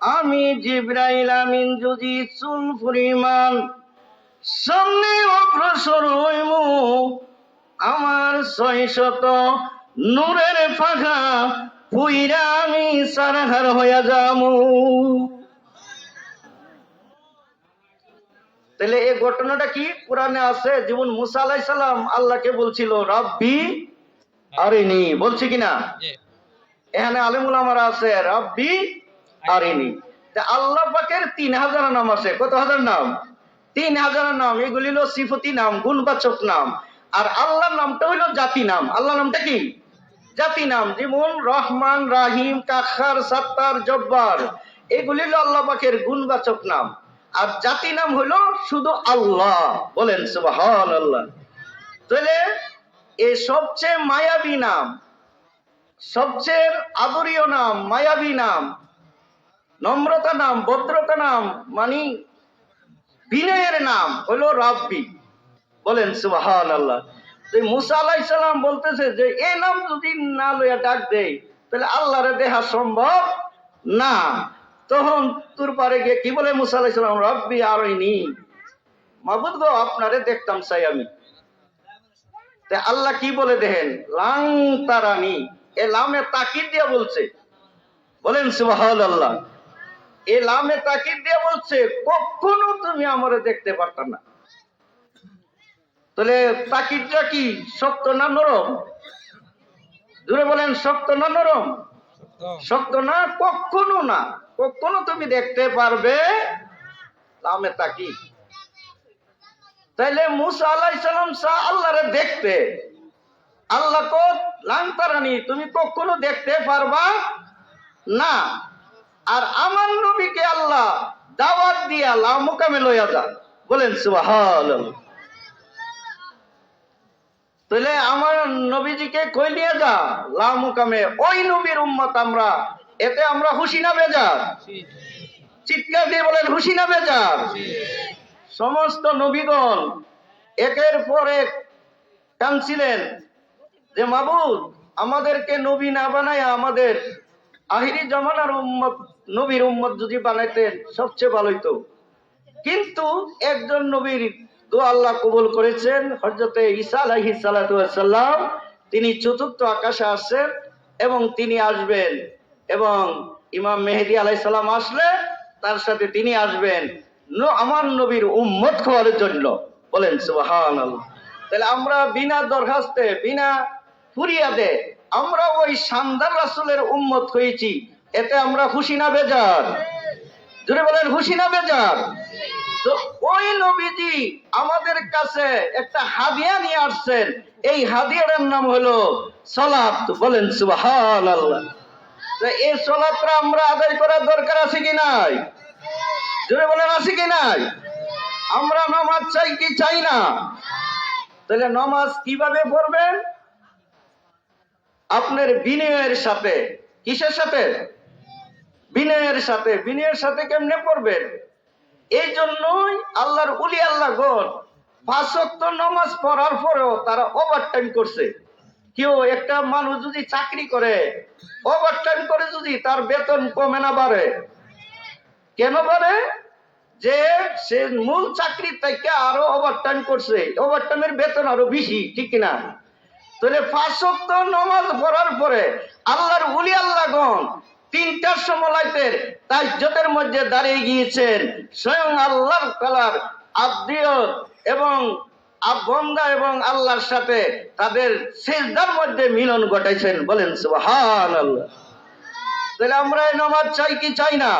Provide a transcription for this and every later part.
আমি জিব্রাইল আমিন যদি চুল পরিমাণ সামনে অগ্রসর হইব, আমার ছয় শত নূরের ফাঁকা পুইরা আমি সারাহার হইয়া যামু। তাহলে এই ঘটনাটা কি? কোরআনে আছে, যেমন মুসা আলাই সালাম আল্লাহকে বলছিল, রাব্বি আরিনি। বলছি কিনা? এখানে আলিমুল আমার আছে, রাব্বি আরিনি। আল্লাহ পাকের তিন হাজার নাম আছে। কত হাজার নাম? তিন হাজার নাম। এগুলি হলো সিফতি নাম, গুণবাচক নাম। আর আল্লাহর নামটা হইল জাতি নাম। আল্লাহ নামটা কি? জাতি নাম। যেমন রহমান, রাহিম, কাখার, সাত্তার, জব্বার। এগুলি হলো আল্লাহ পাকের গুণবাচক নাম। আর জাতি নাম হইল শুধু আল্লাহ। বলেন সুবহান আল্লাহ তাহলে এই সবচেয়ে মায়াবী নাম সবচেয়ে আদরীয় নাম, মায়াবী নাম, নম্রতা নাম, ভদ্রতা নাম মানে বিনয়ের নাম হলো রাব্বি। বলেন সুবাহান আল্লাহ মুসা আলাই সালাম বলতেছে যে এই নাম যদি না লইয়া ডাক দেই, তাহলে আল্লাহরে দেখা সম্ভব না। তখন তোর পারে গিয়ে কি বলে মুসা আলাই সালাম, রব্বি আরইনি। মাবুদ গো, আপনারে দেখতাম চাই আমি। আল্লাহ কি বলে দেখেন, লাং তারানি। এ লামে তাকিদ দিয়ে বলছে। বলেন সুবাহাল এ লামে তাকিদ দিয়ে বলছে, কখনো তুমি আমারে দেখতে পারত না। তাহলে তাকিদটা কি শক্ত না নরম? দূরে বলেন, শক্ত না নরম? শক্ত না, কখনো না। কখনো তুমি দেখতে পারবে লামে তাকিদ। তাইলে মুসা আল্লাহ সালাম সা আল্লাহরে দেখতে। আল্লাহ কো লাংতারানি তুমি কখনো দেখতে পারবা না। আর আমার নবীকে আল্লাহ দাওয়াত দিয়া লা মুকামে লইয়া যা। বলেন সুবহান তাহলে আমার নবীজিকে কই নিয়ে যা? লা মুকামে ওই নবীর উম্মত আমরা। এতে আমরা খুশি না বেজার? চিৎকার দিয়ে বলেন খুশি না বেজার? সমস্ত নবীগণ একের পর এক টানছিলেন। যে মাবুদ, আমাদেরকে নবী না বানায় আমাদের আহিরি জমানার উম্মত, নবীর উম্মত যদি বানাইতেন, সবচেয়ে ভালো হইতো। কিন্তু একজন নবীর দোয়া আল্লাহ কবুল করেছেন হজরতে ঈসা আলাইহি সাল্লাম তিনি চতুর্থ আকাশে আসছেন এবং তিনি আসবেন এবং ইমাম মেহেদি আলাই সাল্লাম আসলে তার সাথে তিনি আসবেন। আমার নবীর উম্মত হওয়ার জন্য। বলেন সুবাহান তাহলে আমরা বিনা দরখাস্তে, বিনা ফুরিয়াদে আমরা ওই শানদার রাসুলের উম্মত হয়েছি। এতে আমরা খুশি না বেজার? জুড়ে বলেন, খুশি না বেজার? তো ওই নবীজি আমাদের কাছে একটা হাদিয়া নিয়ে আসছেন। এই হাদিয়ার নাম হলো সলাত বলেন সুবাহান আল্লাহ এই সলাতটা আমরা আদায় করার দরকার আছে কি নাই? জোরে বলেন, আছে কি নাই? আমরা নামাজ চাই কি চাই না? তাহলে নামাজ কীভাবে পড়বেন? আপনার বিনয়ের সাথে, কিসের সাথে? বিনয়ের সাথে বিনয়ের সাথে কেমনে পড়বেন? এই জন্যই আল্লাহর উলি আল্লাহ গণ পাঁচক্ত নামাজ পড়ার পরেও তারা ওভার টাইম করছে। কেউ একটা মানুষ যদি চাকরি করে ওভার টাইম করে যদি তার বেতন কমে না বাড়ে। কেন বাড়ে? যে সে মূল চাকরি থেকে আরও ওভার টাইম করছে ওভার টাইমের বেতন আরও বেশি, ঠিক কিনা? তাহলে পাঁচক্ত নমাজ পড়ার পরে আল্লাহর উলি আল্লাহগণ তিনটার সময়তের তাজ্জতের মধ্যে দাঁড়িয়ে গিয়েছেন। স্বয়ং আল্লাহর কালার আব্দিয়ত এবং আবন্দা এবং আল্লাহর সাথে তাদের সেজদার মধ্যে মিলন ঘটাইছেন বলেন সুবহান আল্লাহ তাহলে আমরা এই নমাজ চাই কি চাই না?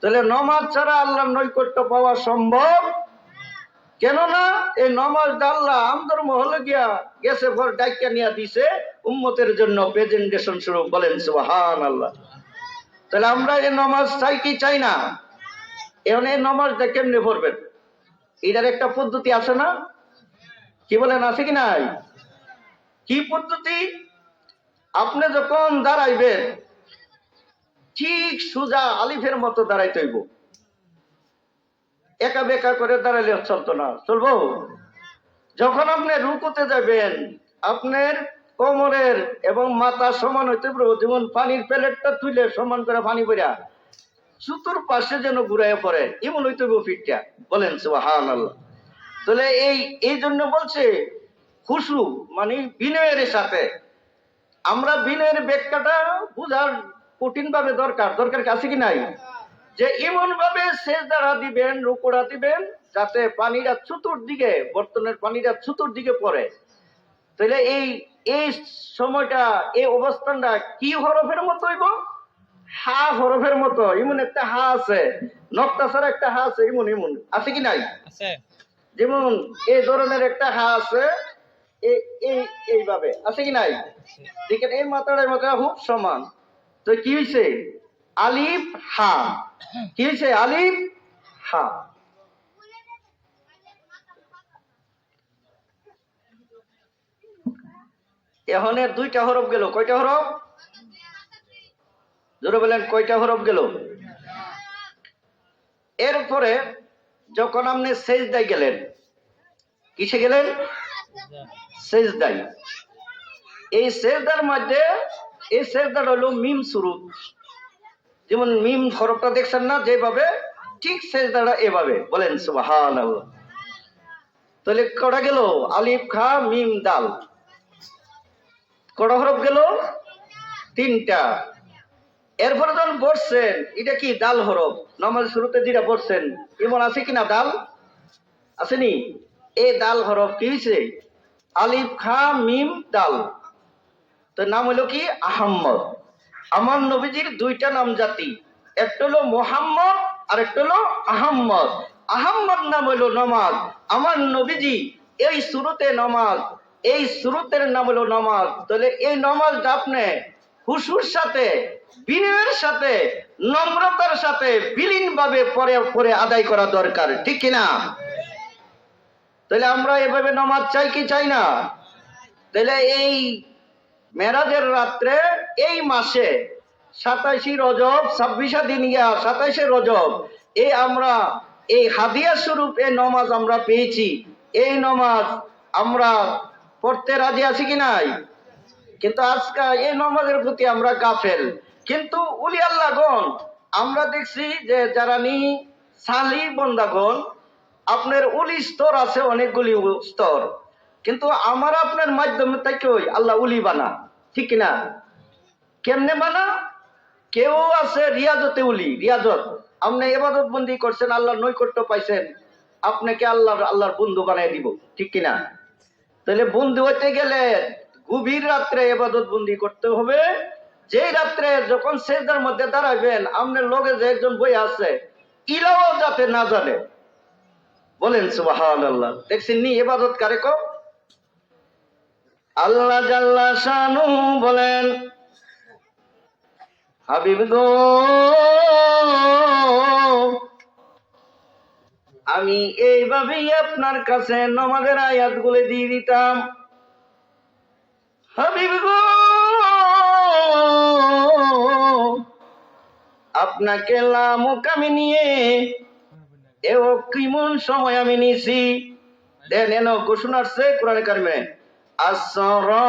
তাহলে নমাজ ছাড়া আল্লাহর নৈকট্য পাওয়া সম্ভব কেননা এই নমাজ আল্লাহ আমদর মহলে গিয়া গেছে পর ডাইকা নিয়ে দিছে, উম্মতের জন্য প্রেজেন্টেশন স্বরূপ বলেন সুবহান আল্লাহ তাহলে আমরা এই নমাজ চাই কি চাই না? এখন এই নমাজটা কেমনে পড়বেন? এটার একটা পদ্ধতি আছে না? কি বলেন, আছে কি নাই? কি পদ্ধতি? আপনি যখন দাঁড়াইবেন, ঠিক সুজা আলিফের মতো দাঁড়াইতে হইব। একা বেকা করে দাঁড়ালে চলতো না। চলবো? যখন আপনি রুকুতে যাবেন, আপনার কোমরের এবং মাথা সমান হইতে পারব যেমন পানির প্লেটটা তুলে সমান করে পানি পড়া সুতোর পাশে যেন ঘুরাইয়া পড়ে, এমন হইতে ফিটটা বলেন সুহান আল্লাহ তাহলে এই এই জন্য বলছে, খুশু মানে বিনয়ের সাথে। আমরা বিনয়ের ব্যাখ্যাটা বুঝার কঠিন ভাবে দরকার দরকার কাছে কি নাই? যে এমন ভাবে শেষ দ্বারা দিবেন রুকোড়া দিবেন যাতে পানিটা চতুর্দিকে বর্তনের পানিটা চতুর্দিকে পড়ে। তাহলে এই এই সময়টা এই অবস্থানটা কি হরফের মতো হইব? হা হরফের মতো এমন একটা হা আছে। নক্তা ছাড়া একটা হা আছে এমন এমন। আছে কি নাই? যেমন এই ধরনের একটা হা আছে এই এই এইভাবে। আছে কি নাই? দেখেন এই মাথাটা এই মাথাটা খুব সমান। তো কি হয়েছে আলিফ, হা। কি হয়েছে? আলিফ, হা। এখন দুইটা হরফ গেল। কয়টা হরফ? জোরে বলেন, কয়টা হরফ গেল? এরপরে যখন আপনি সেজদায় গেলেন, কিসে গেলেন? সেজদাই এই সেজদার মধ্যে, এই সেজদার হলো মিম শুরু যেমন মিম হরফটা দেখছেন না, যেভাবে, ঠিক সেজদাটা এভাবে বলেন সুবাহান তাহলে কটা গেল? আলিফ, খা, মিম, দাল। কটা হরফ গেল? তিনটা। এরপরে যখন বসছেন, এটা কি দাল হরফ? নর্মাল শুরুতে যেটা বসছেন, এমন আছে কিনা দাল? আসেনি? এ দাল হরফ কি হয়েছে আলিফ, খা, মিম, দাল। তো নাম হলো কি? আহম্মদ। আমার নবীজির দুইটা নাম জাতি একটা হলো মোহাম্মদ আর একটা হলো আহম্মদ। আহম্মদ নাম হলো নমাজ। আমার নবীজি এই শুরুতে নমাজ, এই শুরুতের নাম হলো নমাজ। তাহলে এই নমাজটা আপনি হুসুর সাথে, বিনয়ের সাথে, নম্রতার সাথে বিলীন ভাবে পরে পরে আদায় করা দরকার, ঠিক কিনা তাহলে আমরা এভাবে নমাজ চাই কি চাই না? তাহলে এই মেরাজের রাত্রে এই মাসে সাতাইশি রজব, ছাব্বিশা দিন গিয়া সাতাইশে রজব এই আমরা এই হাদিয়া স্বরূপ এই নমাজ আমরা পেয়েছি। এই নমাজ আমরা পড়তে রাজি আছি কি নাই? কিন্তু আজকে এই নমাজের প্রতি আমরা গাফেল। কিন্তু উলি আল্লাহগণ, আমরা দেখছি যে যারা নি সালি বন্দাগণ, আপনার উলি স্তর আছে অনেকগুলি স্তর। কিন্তু আমার আপনার মাধ্যমে থেকে আল্লাহ উলি বানা। ঠিক কিনা? কেমনে বানা? কেউ আছে রিয়াজতে উলি, রিয়াজত। আপনি এবাদত বন্দি করছেন, আল্লাহর নৈকট্য পাইছেন। আপনাকে আল্লাহর আল্লাহর বন্ধু বানিয়ে দিব, ঠিক কিনা? তাহলে বন্ধু হইতে গেলে গভীর রাত্রে এবাদত বন্দি করতে হবে। যে রাত্রে যখন সেজদার মধ্যে দাঁড়াবেন আপনার লগে যে একজন বই আছে ইরাও যাতে না জানে। বলেন সুবাহান আল্লাহ দেখছেন নি, এবাদত কারে কো আল্লাহ জাল্লা শানু বলেন হাবিব আমি এইভাবেই আপনার কাছে নমাজের আয়াতগুলো দিয়ে দিতাম। হাবিব আপনাকে লামুক আমি নিয়ে এও কিমন সময় আমি নিছি দেন এন ঘোষণা আসছে কোরআনে কারিমে। আসরা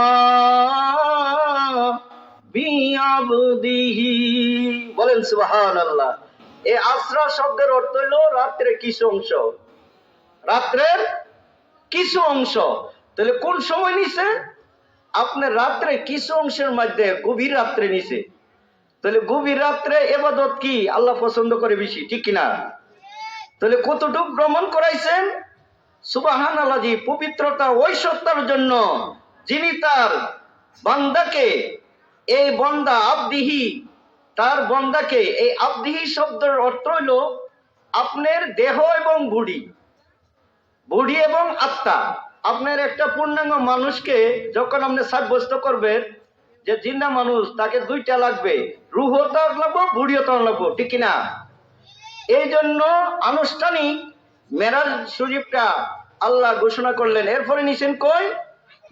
বিআবদিহি। বলেন, সুবহানাল্লাহ। এই আসরা শব্দের অর্থ হলো রাত্রে কিছু অংশ। রাত্রের কিছু অংশ। তাহলে কোন সময় নিছে? আপনার রাত্রে কিছু অংশের মধ্যে গভীর রাত্রে নিছে। তাহলে গভীর রাত্রে এবাদত কি? আল্লাহ পছন্দ করে বেশি, ঠিক কিনা? তাহলে কতটুক ভ্রমণ করাইছেন? সুবাহান আল্লাহি পবিত্রতা সত্তার জন্য যিনি তার বান্দাকে এই বন্দা আবদিহি, তার বন্দাকে, এই আবদিহি শব্দের অর্থ হইল আপনার দেহ এবং বুড়ি। বুড়ি এবং আত্মা। আপনার একটা পূর্ণাঙ্গ মানুষকে যখন আপনি সাব্যস্ত করবেন যে জিন্দা মানুষ, তাকে দুইটা লাগবে রুহও তার লাগবো বুড়িও তার লাগবো, ঠিক কিনা? এই জন্য আনুষ্ঠানিক মেরাজ শরীফটা আল্লাহ ঘোষণা করলেন। এরপরে নিছেন কই?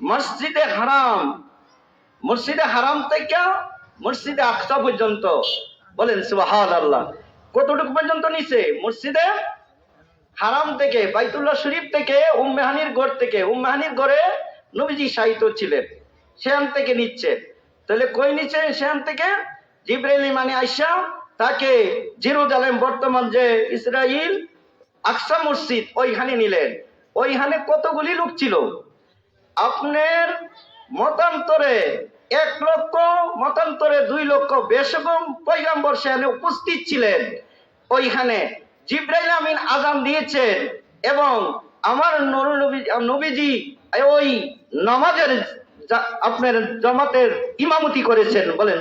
মসজিদে হারাম। মসজিদে হারাম থেকে মসজিদে আকসা পর্যন্ত। বলেন সুবাহান আল্লাহ কতটুকু পর্যন্ত নিছে? মসজিদে হারাম থেকে, বাইতুল্লাহ শরীফ থেকে উম্মেহানির গড় থেকে। উম্মেহানির গড়ে নবীজি সাহিত্য ছিলেন। সেখান থেকে নিচ্ছে। তাহলে কই নিচ্ছে সেখান থেকে জিব্রাইল মানে আইসা তাকে জেরুজালেম বর্তমান যে ইসরাইল আকসা মসজিদ, ওইখানে নিলেন। ওইখানে কতগুলি লোক ছিল? আপনার মতান্তরে এক লক্ষ মতান্তরে দুই লক্ষ বেশকম পৈগম্বর সেখানে উপস্থিত ছিলেন। ওইখানে জিব্রাইল আমিন আজান দিয়েছেন এবং আমার নবীজি ওই নামাজের আপনার জামাতের ইমামতি করেছেন বলেন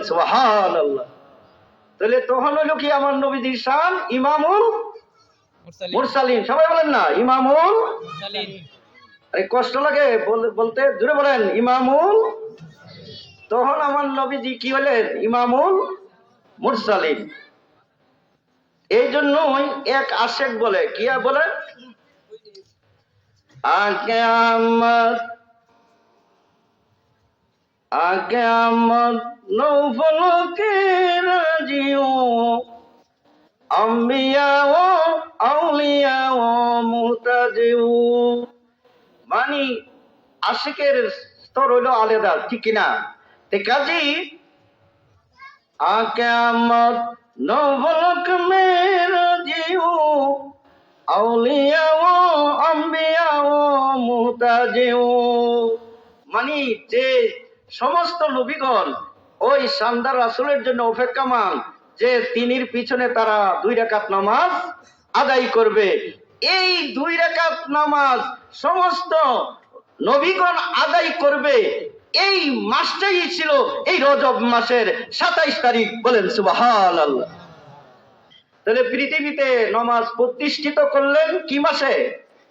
আল্লাহ তাহলে তখন হইল কি আমার নবীজি শান? ইমামুল মুরসালিন। সবাই বলেন না ইমামুল আরে কষ্ট লাগে বল- বলতে জুড়ে বলেন ইমামুল তখন আমার নবীজি কি হলেন? ইমামুল মুরসালিন। এই জন্যই এক আশেক বলে, কি বলে? আগে আমার আগে আমার নৌফলকে রাজিও। আম্বিয়া ও আউলিয়া ও মানে আশিকের স্তর হইল আলাদা, ঠিক কিনা? তে কাজী আকামত নবলক মেরা জিও আউলিয়া ও আম্বিয়া ও মুহতাজিউ মানে যে সমস্ত নবীগণ, ওই শানদার রাসূলের জন্য অপেক্ষামান যে তিনির পিছনে তারা দুই রাকাত নামাজ আদায় করবে। এই দুই রাকাত নামাজ সমস্ত নবীগণ আদায় করবে। এই মাসটাই ছিল এই রজব মাসের সাতাইশ তারিখ বলেন সুবাহাল আল্লাহ তাহলে পৃথিবীতে নমাজ প্রতিষ্ঠিত করলেন কি মাসে?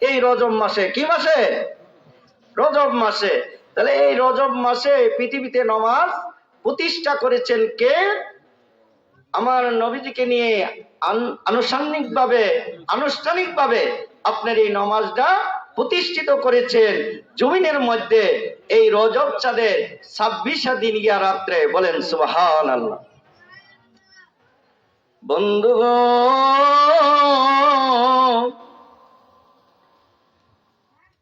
এই রজব মাসে, কি মাসে? রজব মাসে। তাহলে এই রজব মাসে পৃথিবীতে নমাজ প্রতিষ্ঠা করেছেন কে? আমার নবীজিকে নিয়ে আনুষ্ঠানিক ভাবে আনুষ্ঠানিক ভাবে আপনার এই নমাজটা প্রতিষ্ঠিত করেছেন জমিনের মধ্যে এই রজব চাঁদে ছাব্বিশা দিন গিয়া রাত্রে বলেন সুবাহান আল্লাহ বন্ধু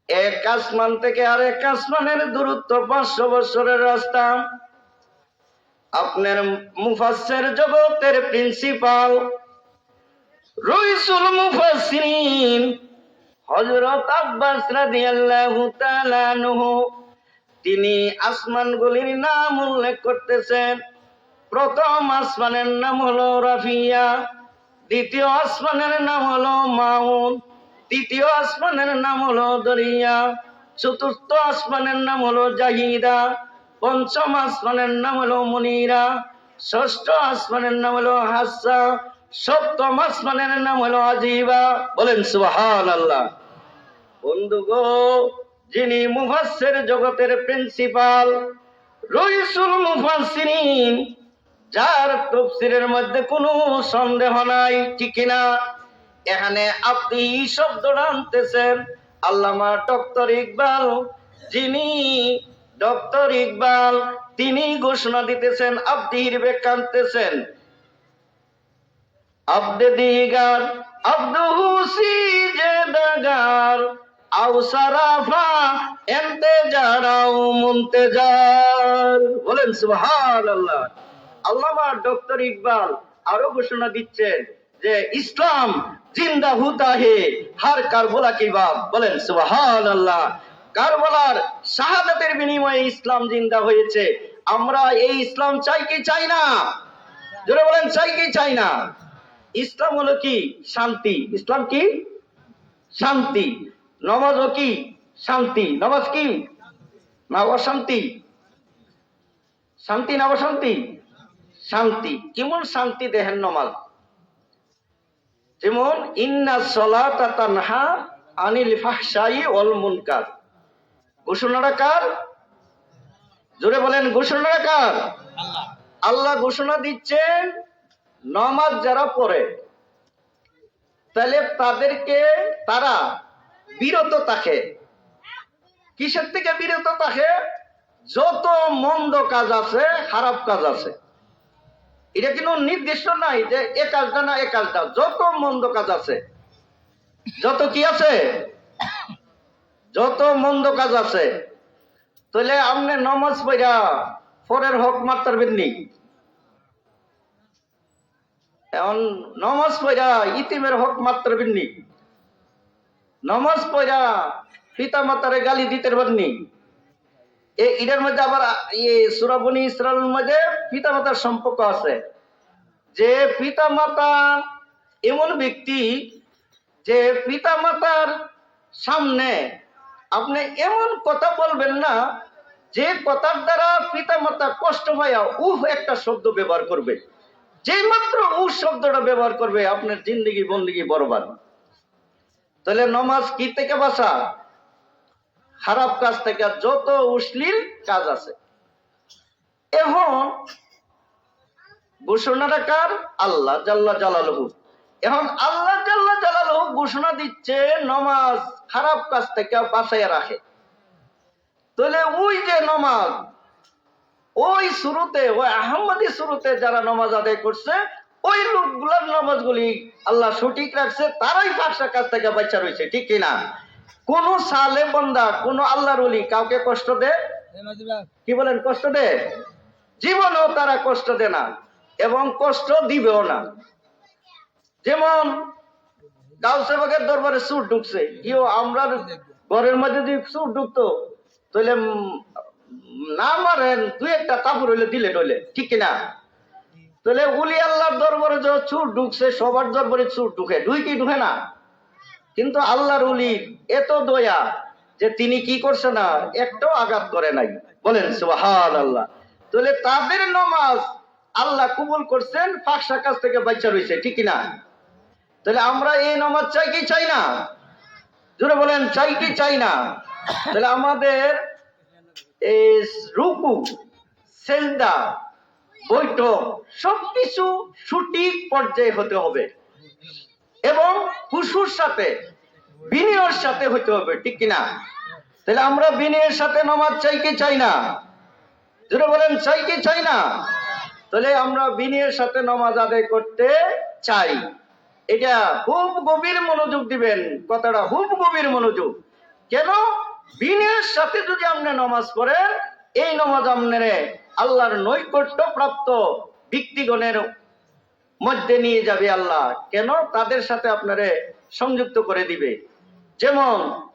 এক আসমান থেকে আরেক আসমানের দূরত্ব পাঁচশো বছরের রাস্তা। আপনার মুফাসসির জগতের প্রিন্সিপাল রইসুল মুফাসিন হজরত আব্বাস রাদিয়াল্লাহু তাআলা আনহু। তিনি আসমানগুলির নাম উল্লেখ করতেছেন। প্রথম আসমানের নাম হলো রাফিয়া, দ্বিতীয় আসমানের নাম হলো মাউন, তৃতীয় আসমানের নাম হলো দরিয়া, চতুর্থ আসমানের নাম হলো জাহিদা, পঞ্চম আসমানের নাম হলো মুনিরা, ষষ্ঠ আসমানের নাম হলো হাসা, সপ্তম আসমানের নাম হলো আজিবা। বলেন সুবহান আল্লাহ বন্ধু গো যিনি মুফাসসির জগতের প্রিন্সিপাল রইসুল মুফাসসিরিন, যার তফসিরের মধ্যে কোনো সন্দেহ নাই, ঠিক না? এখানে আপনি শব্দটা আনতেছেন আল্লামা ডক্টর ইকবাল। যিনি ডক্টর ইকবাল, তিনি ঘোষণা দিতেছেন আব্দির ব্যাখ্যা আনতেছেন। আব্দে দিগার আব্দুহু সিজদাগার আও সারাফা মুন্তেজার। বলেন, সুবহানাল্লাহ। আল্লামা ডক্টর ইকবাল আরও ঘোষণা দিচ্ছেন যে, ইসলাম জিন্দা হুতা হে হার কারবলা কি বাপ? বলেন, সুবহানাল্লাহ। কারবলার শাহাদাতের বিনিময়ে ইসলাম জিন্দা হয়েছে। আমরা এই ইসলাম চাই কি চাই না? জোরে বলেন, চাই কি চাই না? ইসলাম হলো কি? শান্তি। ইসলাম কি? শান্তি। নমাজ কি? শান্তি। নমাজ কি? না অশান্তি। শান্তি না অশান্তি? শান্তি। কেমন শান্তি দেহের নমাজ? যেমন ইন্না সলাতা তানহা আনিল ফাহশাই ওয়াল মুনকার। ঘোষণাটা কার? জোরে বলেন ঘোষণাটা কার? আল্লাহ। আল্লাহ ঘোষণা দিচ্ছেন নমাজ যারা পড়ে তাহলে তাদেরকে তারা বিরত থাকে। কিসের থেকে বিরত থাকে? যত মন্দ কাজ আছে, খারাপ কাজ আছে। এটা কিন্তু নির্দিষ্ট নাই যে এ কাজটা না, এ কাজটা। যত মন্দ কাজ আছে, যত কি আছে? যত মন্দ কাজ আছে। তাহলে আপনি নমাজ পড়া পরের হক মারতারবেন নি এখন নমাজ পড়া, ইতিমের হক মারতারবেন নি নমাজ পড়া পিতা মাতারে গালি দিতে পারবেননি এ এটার মধ্যে আবার সুরাবনি ইসরায়েলের মধ্যে পিতা মাতার সম্পর্ক আছে। যে পিতা মাতা এমন ব্যক্তি যে পিতা মাতার সামনে আপনি এমন কথা বলবেন না, যে কথার দ্বারা পিতা মাতা কষ্ট পাইয়া উহ একটা শব্দ ব্যবহার করবে। যে মাত্র উহ শব্দটা ব্যবহার করবে, আপনার জিন্দগি বন্দিগি বরবাদ। তাহলে নমাজ কি থেকে বাসা? খারাপ কাজ থেকে যত অশ্লীল কাজ আছে। এখন ঘোষণাটা কার? আল্লাহ জাল্লা জালালহু। এখন আল্লাহ জাল্লা জালালহু ঘোষণা দিচ্ছে নমাজ খারাপ কাজ থেকে বাঁচাইয়া রাখে। তাহলে ওই যে নমাজ, ওই শুরুতে, ওই আহমদি শুরুতে যারা নমাজ আদায় করছে ওই লোকগুলোর নামাজগুলি আল্লাহ সঠিক রাখছে, তারাই ফাঁসা কাজ থেকে বাচ্চা রয়েছে, ঠিক কিনা কোন সালে বন্দা, কোন আল্লাহর ওলি কাউকে কষ্ট দেয় কি বলেন, কষ্ট দে? জীবনেও তারা কষ্ট দেয় না, এবং কষ্ট দিবেও না। যেমন গাউসেবাগের দরবারে সুর ঢুকছে কেউ আমরা ঘরের মধ্যে যদি সুর ঢুকতো, তাহলে না মারেন, দুই একটা কাপড় হইলে দিলে ঠিক কিনা তাহলে উলি আল্লাহর দরবারে যে চুর ঢুকছে, সবার দরবারে চুর ঢুকে। ঢুই কি ঢুকে না? কিন্তু আল্লাহর উলি এত দয়া যে তিনি কি করছে না, একটাও আঘাত করে নাই। বলেন আল্লাহ তাহলে তাদের নমাজ আল্লাহ কবুল করছেন ফাঁকসা কাছ থেকে বাচ্চা রয়েছে ঠিক না? তাহলে আমরা এই নমাজ চাই কি চাই না? জোরে বলেন, চাই কি চাই না? তাহলে আমাদের এই রুকু সেলদা বৈঠক সবকিছু সঠিক পর্যায়ে হতে হবে। এবং খুশুর সাথে, বিনয়ের সাথে হতে হবে, ঠিক কিনা? তাহলে আমরা বিনয়ের সাথে নামাজ চাই কি চাই না। যেটা বলেন চাই কি চাই না? তাহলে আমরা বিনয়ের সাথে নামাজ আদায় করতে চাই। এটা খুব গভীর মনোযোগ দিবেন। কথাটা খুব গভীর মনোযোগ। কেন? বিনয়ের সাথে যদি আপনি নামাজ পড়েন, এই নামাজ আপনার আল্লাহর নৈকট্য প্রাপ্ত ব্যক্তিগণের মধ্যে নিয়ে যাবে আল্লাহ। কেন? তাদের সাথে আপনারে সংযুক্ত করে দিবে। যেমন,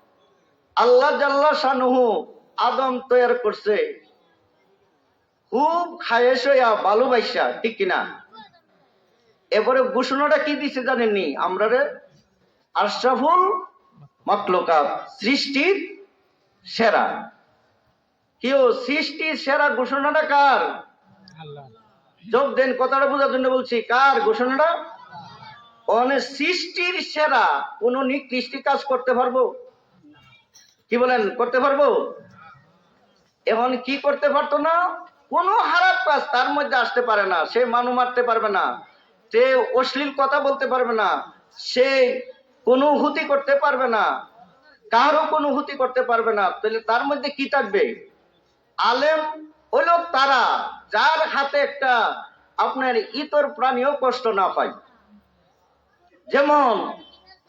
আল্লাহ জাল্লা শানুহু আদম তৈরি করছে। খুব খায়েশ হইয়া ভালোবাসা ঠিক কিনা? এবারে ঘোষণাটা কি দিছে জানেননি? আমরা আশরাফুল মকলকাত সৃষ্টির সেরা। কেউ সৃষ্টির সেরা ঘোষণাটা কার? যোগ দেন কথাটা বোঝার জন্য বলছি কার ঘোষণাটা? অনেক সৃষ্টির সেরা কোন নিকৃষ্টি কাজ করতে পারব? কি বলেন করতে পারব? এখন কি করতে পারতো না? কোন হারাপ কাজ তার মধ্যে আসতে পারে না সে মানু মারতে পারবে না সে অশ্লীল কথা বলতে পারবে না সে কোনো হুতি করতে পারবে না কারও কোনো হুতি করতে পারবে না তাহলে তার মধ্যে কি থাকবে? আলেম হলো তারা যার হাতে একটা আপনার ইতর প্রাণীও কষ্ট না পায়। যেমন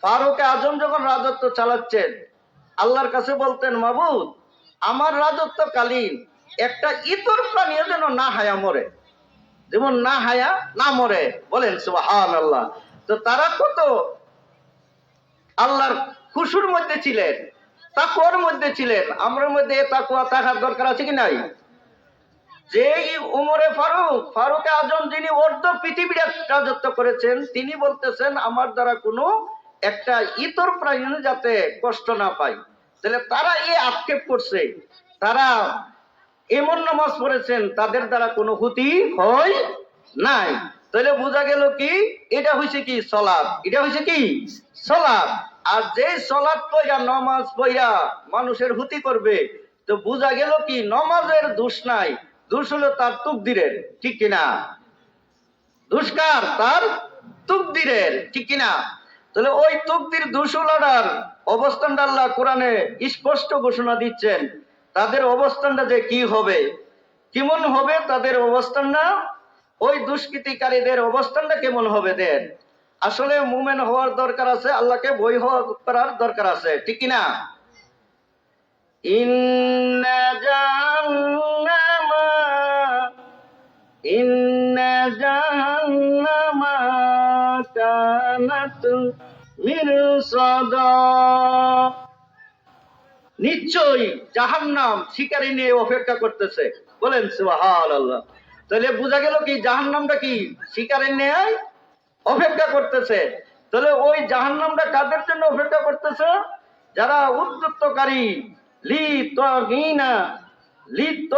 ফারুক আজম যখন রাজত্ব চালাচ্ছেন, আল্লাহর কাছে বলতেন, মাবুদ, আমার রাজত্বকালীন একটা ইতর প্রাণীও যেন না হায়া মরে। যেমন, না হায়া, না মরে। বলেন সুবহান আল্লাহ তো তারা কত আল্লাহর খুশুর মধ্যে ছিলেন। তাকুয়ার মধ্যে ছিলেন। আমরার মধ্যে তাকুয়া থাকার দরকার আছে কি নাই? যে উমরে ফারুক ফারুক আজম যিনি অর্ধ পৃথিবীর রাজত্ব করেছেন, তিনি বলতেছেন, আমার দ্বারা কোনো একটা ইতর প্রাণী যাতে কষ্ট না পায়। তাহলে তারা এই আক্ষেপ করছে। তারা এমন নামাজ পড়েছেন, তাদের দ্বারা কোনো ক্ষতি হয় নাই। তাহলে বোঝা গেল কি? এটা হয়েছে কি? সলাদ এটা হয়েছে কি? সলাদ আর যে সলাদ পইয়া নমাজ পইয়া মানুষের হুতি করবে, তো বোঝা গেল কি নমাজের দোষ নাই। দোষ হলো তার তুকদিরের, ঠিক কিনা? দুষ্কার তার তুকদিরের, ঠিক কিনা? তাহলে ওই তুকদির দুশুলার অবস্থানটা আল্লাহ কোরআনে স্পষ্ট ঘোষণা দিচ্ছেন। তাদের অবস্থানটা যে কি হবে? কেমন হবে তাদের অবস্থানটা? ওই দুষ্কৃতিকারীদের অবস্থানটা কেমন হবে দেন? আসলে মুমেন হওয়ার দরকার আছে, আল্লাহকে বই হওয়া করার দরকার আছে, ঠিক কিনা? ইন্না জাহান্নামা ইন্না জাহান্নামা শিকারী নিয়ে অপেক্ষা করতেছে। বলেন সুবহানাল্লাহ। তাহলে বোঝা গেল কি, জাহান্নামটা কি? শিকারী নিয়ে অপেক্ষা করতেছে। তাহলে ওই জাহান্নামটা কাদের জন্য অপেক্ষা করতেছে? যারা উদ্যুত্তকারী লিপ্ত গিনা লিপ্ত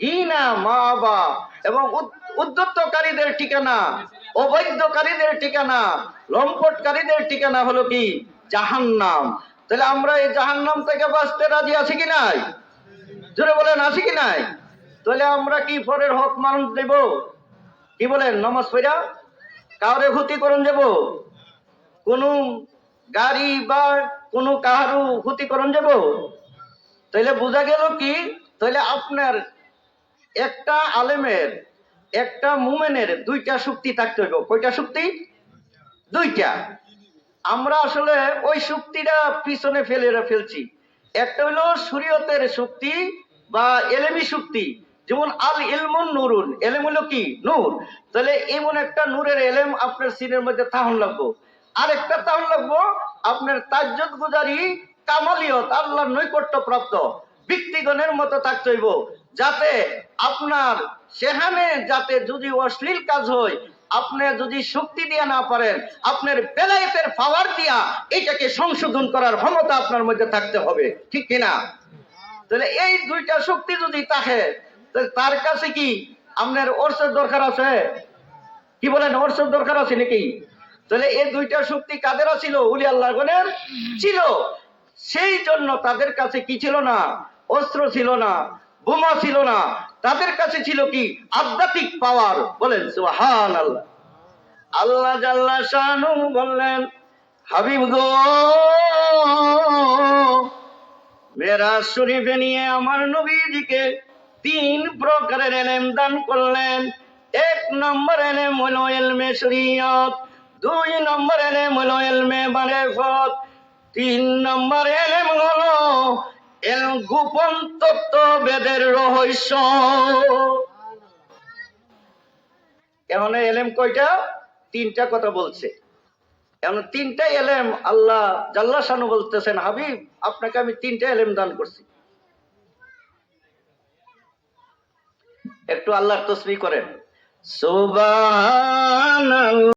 গিনা মা বাবা এবং উদ- উদ্যুত্তকারীদের ঠিকানা, অবৈধকারীদের ঠিকানা, লম্পটকারীদের ঠিকানা হলো কি? জাহান্নাম। তাহলে আমরা এই জাহান্নাম থেকে বাঁচতে রাজি আছি কি নাই? জোরে বলেন, আছি কি নাই? তাহলে আমরা কি পরের হক মানুষ দেব? কি বলেন, নমাজ কাউরে ক্ষতিকরণ যাব কোন গাড়ি বা কোন কাহারু ক্ষতিকরণ যাব তাহলে বোঝা গেল কি? তাহলে আপনার একটা আলেমের, একটা মুমেনের দুইটা শক্তি থাকতে হইব। কয়টা শক্তি? দুইটা। আমরা আসলে ওই শক্তিটা পিছনে ফেলে ফেলছি। একটা হলো শরীয়তের শক্তি বা এলেমি শক্তি। যেমন আল ইলমুন নুরুন, এলেম হলো কি? নূর। তাহলে এমন একটা নূরের এলেম আপনার সিনের মধ্যে তাহন লাগবো। আর একটা তাহন লাগবো, আপনার তাজ্জত গুজারি কামালিয়ত, আল্লাহর নৈকট্য প্রাপ্ত। ব্যক্তিগণের মতো থাকতে হইব, যাতে আপনার সেখানে যাতে যদি অশ্লীল কাজ হয়, আপনি যদি শক্তি দিয়ে না পারেন, আপনার বেলায়েতের পাওয়ার দিয়া এটাকে সংশোধন করার ক্ষমতা আপনার মধ্যে থাকতে হবে। ঠিক কিনা? তাহলে এই দুইটা শক্তি যদি থাকে তার কাছে কি আপনার অর্থের দরকার আছে? কি বলেন, অর্থের দরকার আছে নাকি? তাহলে এই দুইটা শক্তি কাদের ছিল উলি আল্লাহ আল্লাহগণের ছিল। সেই জন্য তাদের কাছে কি ছিল না? অস্ত্র ছিল না, বোমা ছিল না। তাদের কাছে ছিল কি? আধ্যাত্মিক পাওয়ার। বলেন সুবহান আল্লাহ আল্লাহ জাল্লা শানু বললেন হাবিব গো মেরা শরীফে নিয়ে আমার নবীজিকে তিন প্রকারের এলেম দান করলেন। এক নম্বর এলেম হলো এলমে শরীয়ত, দুই নম্বর এলেম হলো এলমে মারেফত তিন নম্বর এলেম হলো এল গোপন তত্ত্ব বেদের রহস্য। এখন এলেম কয়টা? তিনটা কথা বলছে। এখন তিনটা এলেম আল্লাহ জাল্লা শানু বলতেছেন, হাবিব, আপনাকে আমি তিনটা এলেম দান করছি। একটু আল্লাহর তসবি করেন। সুবহানাল্লাহ।